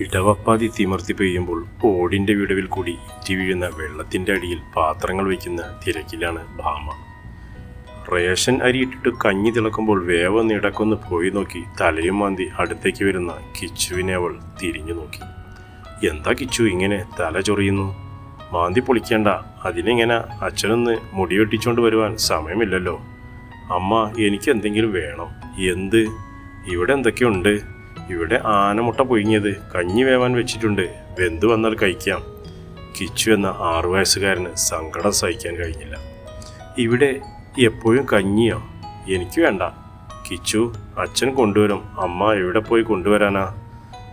ഇടവപ്പാതി തിമർത്തി പെയ്യുമ്പോൾ ഓടിന്റെ വിടവിൽ കൂടി ഇറ്റി വീഴുന്ന വെള്ളത്തിന്റെ അടിയിൽ പാത്രങ്ങൾ വയ്ക്കുന്ന തിരക്കിലാണ് ഭാമ. റേഷൻ അരിയിട്ടിട്ട് കഞ്ഞി തിളക്കുമ്പോൾ വേവ നിടക്കൊന്ന് പോയി നോക്കി തലയും മാന്തി അടുത്തേക്ക് വരുന്ന കിച്ചുവിനെ അവൾ തിരിഞ്ഞു നോക്കി. എന്താ കിച്ചു ഇങ്ങനെ തല ചൊറിയുന്നു? മാന്തി പൊളിക്കേണ്ട അതിനെങ്ങനെ? അച്ഛനൊന്ന് മുടി വെട്ടിച്ചോണ്ട് വരുവാൻ സമയമില്ലല്ലോ. അമ്മ എനിക്ക് എന്തെങ്കിലും വേണം. എന്ത്? ഇവിടെ എന്തൊക്കെയുണ്ട്? ഇവിടെ ആനമുട്ട പൊഴിഞ്ഞത് കഞ്ഞി വേവാൻ വെച്ചിട്ടുണ്ട്. വെന്ത് വന്നാൽ കഴിക്കാം. കിച്ചു എന്ന ആറു വയസ്സുകാരന് സങ്കടം സഹിക്കാൻ കഴിഞ്ഞില്ല. ഇവിടെ എപ്പോഴും കഞ്ഞിയോ? എനിക്ക് വേണ്ട. കിച്ചു അച്ഛൻ കൊണ്ടുവരും. അമ്മ എവിടെ പോയി കൊണ്ടുവരാനാ?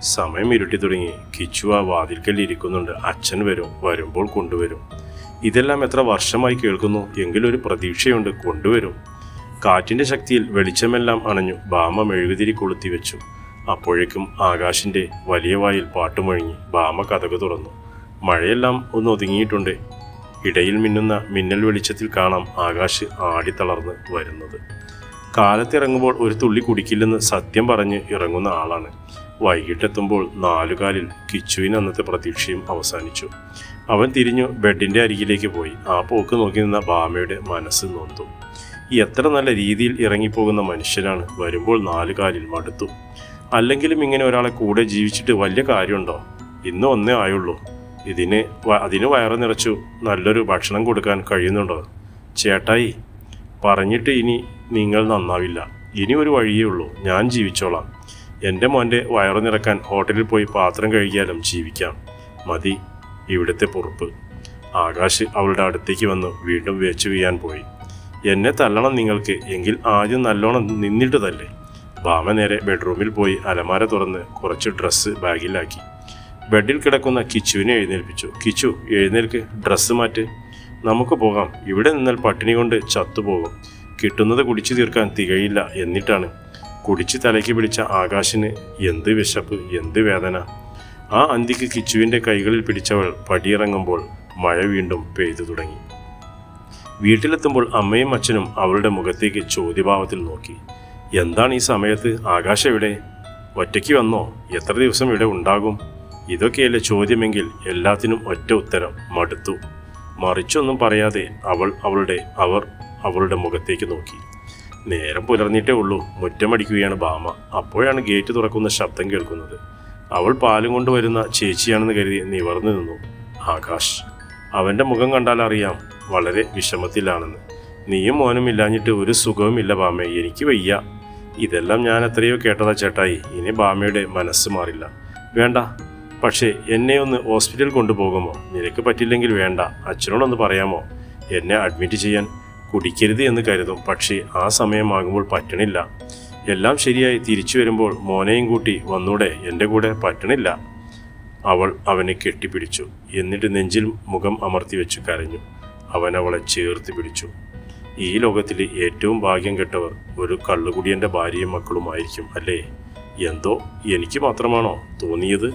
സമയം ഇരുട്ടി തുടങ്ങി. കിച്ചു ആ വാതിൽക്കൽ ഇരിക്കുന്നുണ്ട്. അച്ഛൻ വരും. വരുമ്പോൾ കൊണ്ടുവരും. ഇതെല്ലാം എത്ര വർഷമായി കേൾക്കുന്നു. എങ്കിലൊരു പ്രതീക്ഷയുണ്ട്. കൊണ്ടുവരും. കാറ്റിന്റെ ശക്തിയിൽ വെളിച്ചമെല്ലാം അണഞ്ഞു. ബാമ മെഴുകുതിരി കൊളുത്തി വെച്ചു. അപ്പോഴേക്കും ആകാശിന്റെ വലിയ വായിൽ പാട്ടുമൊഴിഞ്ഞ് ഭാമ കഥകു തുറന്നു. മഴയെല്ലാം ഒന്ന് ഒതുങ്ങിയിട്ടുണ്ട്. ഇടയിൽ മിന്നുന്ന മിന്നൽ വെളിച്ചത്തിൽ കാണാം ആകാശ് ആടിത്തളർന്ന് വരുന്നത്. കാലത്തിറങ്ങുമ്പോൾ ഒരു തുള്ളി കുടിക്കില്ലെന്ന് സത്യം പറഞ്ഞ് ഇറങ്ങുന്ന ആളാണ്. വൈകിട്ടെത്തുമ്പോൾ നാലുകാലിൽ കിച്ചുവിന് അന്നത്തെ പ്രതീക്ഷയും അവസാനിച്ചു. അവൻ തിരിഞ്ഞു ബെഡിന്റെ അരികിലേക്ക് പോയി. ആ പോക്ക് നോക്കി നിന്ന ഭാമയുടെ മനസ്സ് നൊന്തു. എത്ര നല്ല രീതിയിൽ ഇറങ്ങിപ്പോകുന്ന മനുഷ്യനാണ്. വരുമ്പോൾ നാലുകാലിൽ മടുത്തു. അല്ലെങ്കിലും ഇങ്ങനെ ഒരാളെ കൂടെ ജീവിച്ചിട്ട് വലിയ കാര്യമുണ്ടോ? ഇന്ന് ഒന്നേ ആയുള്ളൂ. ഇതിന് അതിന് വയറ് നിറച്ചു നല്ലൊരു ഭക്ഷണം കൊടുക്കാൻ കഴിയുന്നുണ്ടോ? ചേട്ടായി പറഞ്ഞിട്ട് ഇനി നിങ്ങൾ നന്നാവില്ല. ഇനി ഒരു വഴിയേ ഉള്ളൂ. ഞാൻ ജീവിച്ചോളാം. എന്റെ മോന്റെ വയറ് നിറക്കാൻ ഹോട്ടലിൽ പോയി പാത്രം കഴുകിയാലും ജീവിക്കാം. മതി ഇവിടുത്തെ പൊറുപ്പ്. ആകാശ് അവളുടെ അടുത്തേക്ക് വന്ന് വീണ്ടും വേച്ചു വീയാൻ പോയി. എന്നെ തല്ലണം നിങ്ങൾക്ക് എങ്കിൽ ആദ്യം നല്ലോണം നിന്നിട്ട് തല്ലേ? ഭാമ നേരെ ബെഡ്റൂമിൽ പോയി അലമാര തുറന്ന് കുറച്ച് ഡ്രസ്സ് ബാഗിലാക്കി. ബെഡിൽ കിടക്കുന്ന കിച്ചുവിനെ എഴുന്നേൽപ്പിച്ചു. കിച്ചു എഴുന്നേൽക്ക്. ഡ്രസ്സ് മാറ്റ്. നമുക്ക് പോകാം. ഇവിടെ നിന്നാൽ പട്ടിണി കൊണ്ട് ചത്തുപോകും. കിട്ടുന്നത് കുടിച്ചു തീർക്കാൻ തികയില്ല എന്നിട്ടാണ്. കുടിച്ച് തലയ്ക്ക് പിടിച്ച ആകാശിന് എന്ത് വിശപ്പ് എന്ത് വേദന. ആ അന്തിക്ക് കിച്ചുവിന്റെ കൈകളിൽ പിടിച്ചവൾ പടിയിറങ്ങുമ്പോൾ മഴ വീണ്ടും പെയ്തു തുടങ്ങി. വീട്ടിലെത്തുമ്പോൾ അമ്മയും അച്ഛനും അവളുടെ മുഖത്തേക്ക് ചോദ്യഭാവത്തിൽ നോക്കി. എന്താണ് ഈ സമയത്ത്? ആകാശം ഇവിടെ ഒറ്റയ്ക്ക് വന്നോ? എത്ര ദിവസം ഇവിടെ ഉണ്ടാകും? ഇതൊക്കെയല്ലേ ചോദ്യമെങ്കിൽ എല്ലാത്തിനും ഒറ്റ ഉത്തരം മടുത്തു. മറിച്ചൊന്നും പറയാതെ അവൾ അവളുടെ അവർ അവളുടെ മുഖത്തേക്ക് നോക്കി. നേരം പുലർന്നിട്ടേ ഉള്ളൂ. മുറ്റമടിക്കുകയാണ് ബാമ അപ്പോഴാണ് ഗേറ്റ് തുറക്കുന്ന ശബ്ദം കേൾക്കുന്നത്. അവൾ പാലും കൊണ്ടുവരുന്ന ചേച്ചിയാണെന്ന് കരുതി നിവർന്നു നിന്നു. ആകാശ് അവന്റെ മുഖം കണ്ടാൽ അറിയാം വളരെ വിഷമത്തിലാണെന്ന്. നീയും മോനും ഇല്ലാഞ്ഞിട്ട് ഒരു സുഖവുമില്ല ബാമേ എനിക്ക് വയ്യ. ഇതെല്ലാം ഞാൻ എത്രയോ കേട്ടതാ ചേട്ടായി. ഇനി ബാമയുടെ മനസ്സ് മാറില്ല. വേണ്ട. പക്ഷേ എന്നെ ഒന്ന് ഹോസ്പിറ്റലിൽ കൊണ്ടുപോകുമോ? നിനക്ക് പറ്റില്ലെങ്കിൽ വേണ്ട. അച്ഛനോടൊന്ന് പറയാമോ? എന്നെ അഡ്മിറ്റ് ചെയ്യാൻ കുടിക്കരുത് എന്ന് കരുതും. പക്ഷേ ആ സമയമാകുമ്പോൾ പറ്റണില്ല. എല്ലാം ശരിയായി തിരിച്ചു വരുമ്പോൾ മോനെയും കൂട്ടി വന്നൂടെ. എന്റെ കൂടെ പറ്റണില്ല. അവൾ അവനെ കെട്ടിപ്പിടിച്ചു. എന്നിട്ട് നെഞ്ചിൽ മുഖം അമർത്തി വെച്ച് കരഞ്ഞു. അവൻ അവളെ ചേർത്ത് പിടിച്ചു. ഈ ലോകത്തിലെ ഏറ്റവും ഭാഗ്യം കെട്ടവർ ഒരു കള്ളുകുടിയന്റെ ഭാര്യയും മക്കളുമായിരിക്കും അല്ലേ? എന്തോ എനിക്ക് മാത്രമാണോ തോന്നിയത്?